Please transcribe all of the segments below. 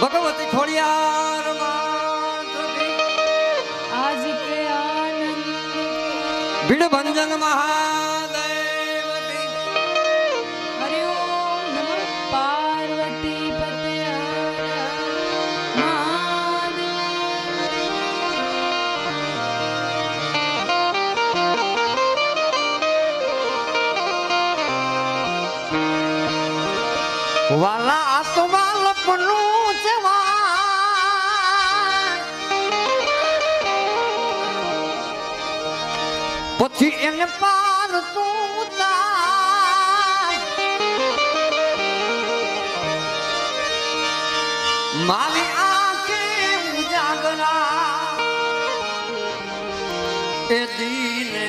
ભગવતી ખોડિયાર ભીડ ભંજન મહાદેવ જવા પછી એને પાર તું મારી આંખે ઉજાગરા એ દીને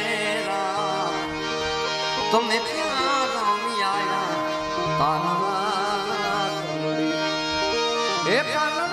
તમે આયા? Yeah.